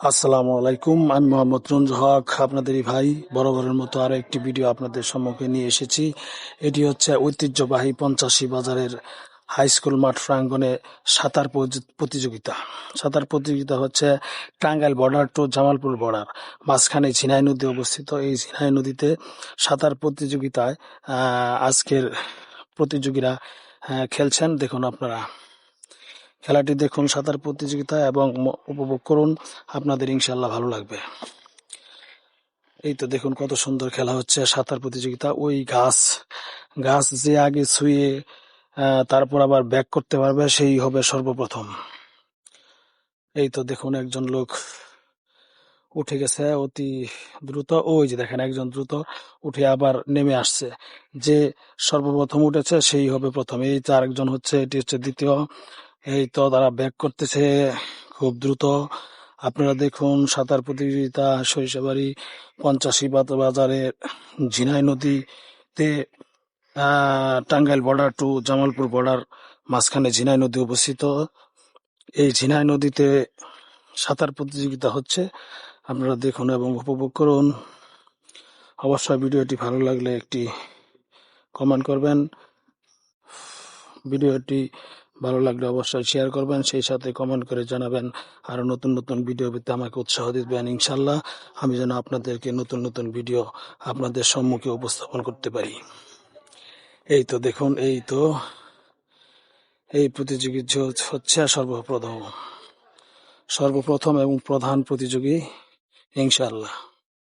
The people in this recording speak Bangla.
আসসালামু আলাইকুম। আমি মোহাম্মদ রঞ্জু হক, আপনাদেরই ভাই। বরাবরের মতো আরও একটি ভিডিও আপনাদের সম্মুখে নিয়ে এসেছি। এটি হচ্ছে ঐতিহ্যবাহী পঞ্চাশি বাজারের হাই স্কুল মাঠ প্রাঙ্গনে সাঁতার প্রতিযোগিতা। সাঁতার প্রতিযোগিতা হচ্ছে Tangail border to Jamalpur border. মাঝখানে ঝিনাই নদী অবস্থিত। এই ঝিনাই নদীতে সাঁতার প্রতিযোগিতায় আজকের প্রতিযোগীরা খেলছেন। দেখুন আপনারা। খেলাটি দেখুন সাঁতার প্রতিযোগিতা এবং উপভোগ করুন। আপনাদের ইনশাল্লাহ ভালো লাগবে। এই তো দেখুন কত সুন্দর খেলা হচ্ছে, সাঁতার প্রতিযোগিতা। ওই গাছ গাছ যে আগে ছুঁয়ে তারপর আবার ব্যাক করতে পারবে, সেই হবে সর্বপ্রথম। এই তো দেখুন একজন লোক উঠে গেছে অতি দ্রুত। ওই যে দেখেন একজন দ্রুত উঠে আবার নেমে আসছে। যে সর্বপ্রথম উঠেছে, সেই হবে প্রথম। এই তো আরেকজন হচ্ছে, এটি হচ্ছে দ্বিতীয়। এই তো তারা ব্যাক করতেছে খুব দ্রুত। আপনারা দেখুন, সাঁতার প্রতিযোগিতা সরিষাবাড়ি পঞ্চাশি বাজারের ঝিনাই নদীতে Tangail border to Jamalpur border মাঝখানে ঝিনাই নদী অবস্থিত। এই ঝিনাই নদীতে সাঁতার প্রতিযোগিতা হচ্ছে। আপনারা দেখুন এবং উপভোগ করুন। অবশ্যই ভিডিওটি ভালো লাগলে একটি কমেন্ট করবেন। ভিডিওটি ভালো লাগলে অবশ্যই শেয়ার করবেন, সেই সাথে কমেন্ট করে জানাবেন। আরও নতুন নতুন ভিডিও পেতে আমাকে উৎসাহ দিবেন ইনশাল্লাহ আমি যেন আপনাদেরকে নতুন নতুন ভিডিও আপনাদের সম্মুখে উপস্থাপন করতে পারি। এই তো দেখুন, এই তো এই প্রতিযোগিতা হচ্ছে সর্বপ্রথম। সর্বপ্রথম এবং প্রধান প্রতিযোগী ইনশাল্লাহ